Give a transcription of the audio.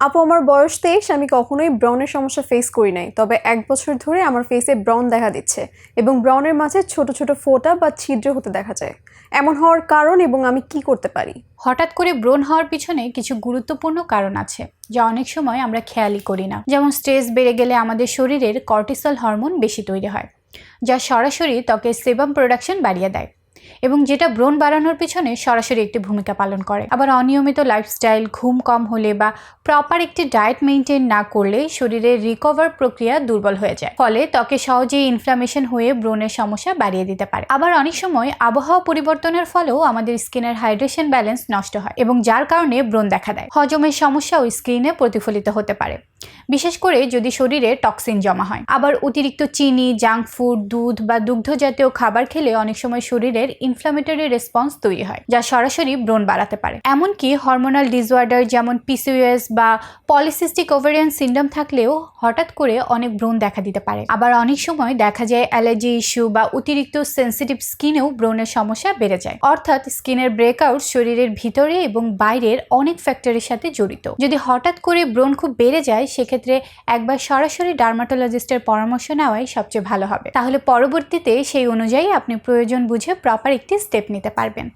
আপু, আমার বয়স তেইশ, আমি কখনোই ব্রনের সমস্যা ফেস করি নাই। তবে এক বছর ধরে আমার ফেসে ব্রন দেখা দিচ্ছে এবং ব্রনের মাঝে ছোট ছোট ফোঁটা বা ছিদ্র হতে দেখা যায়। এমন হওয়ার কারণ এবং আমি কি করতে পারি? হঠাৎ করে ব্রণ হওয়ার পিছনে কিছু গুরুত্বপূর্ণ কারণ আছে, যা অনেক সময় আমরা খেয়ালই করি না। যেমন স্ট্রেস বেড়ে গেলে আমাদের শরীরের কর্টিসল হরমোন বেশি তৈরি হয়, যা সরাসরি ত্বকের সেবাম প্রোডাকশন বাড়িয়ে দেয়। এবং যেটা ব্রণ বাড়ানোর পিছনে সরাসরি একটি ভূমিকা পালন করে। আবার অনিয়মিত লাইফস্টাইল ঘুম কম হলে বা প্রপার একটি ডায়েট মেনটেন না করলে শরীরের রিকভার প্রক্রিয়া দুর্বল হয়ে যায়। ফলে ত্বকে সহজেই ইনফ্লামেশন হয়ে ব্রণের সমস্যা বাড়িয়ে দিতে পারে। আবার অনেক সময় আবহাওয়া পরিবর্তনের ফলেও আমাদের স্কিনের হাইড্রেশন ব্যালেন্স নষ্ট হয় এবং যার কারণে ব্রণ দেখা দেয়। হজমের সমস্যাও স্কিনে প্রতিফলিত হতে পারে। বিশেষ করে যদি শরীরে টক্সিন জমা হয়। আবার অতিরিক্ত চিনি, জাঙ্ক ফুড, দুধ বা দুগ্ধ জাতীয় খাবার খেলে অনেক সময় শরীরের ইনফ্লামেটরি রেসপন্স তৈরি হয়, যা সরাসরি ব্রণ বাড়াতে পারে। এমনকি হরমোনাল ডিসঅর্ডার যেমন পিসিওএস বা পলিসিস্টিক ওভারিয়ান সিন্ড্রোম থাকলেও হঠাৎ করে অনেক ব্রণ দেখা দিতে পারে। আবার অনেক সময় দেখা যায় অ্যালার্জি ইস্যু বা অতিরিক্ত সেন্সিটিভ স্কিনেও ব্রণের সমস্যা বেড়ে যায়। অর্থাৎ স্কিনের ব্রেকআউট শরীরের ভিতরে এবং বাইরের অনেক ফ্যাক্টরের সাথে জড়িত। যদি হঠাৎ করে ব্রণ খুব বেড়ে যায়, সেক্ষেত্রে একবার সরাসরি ডার্মাটোলজিস্টের পরামর্শ নেওয়াই সবচেয়ে ভালো হবে। তাহলে পরবর্তীতে সেই অনুযায়ী আপনি প্রয়োজন বুঝে প্রপার একটি স্টেপ নিতে পারবেন।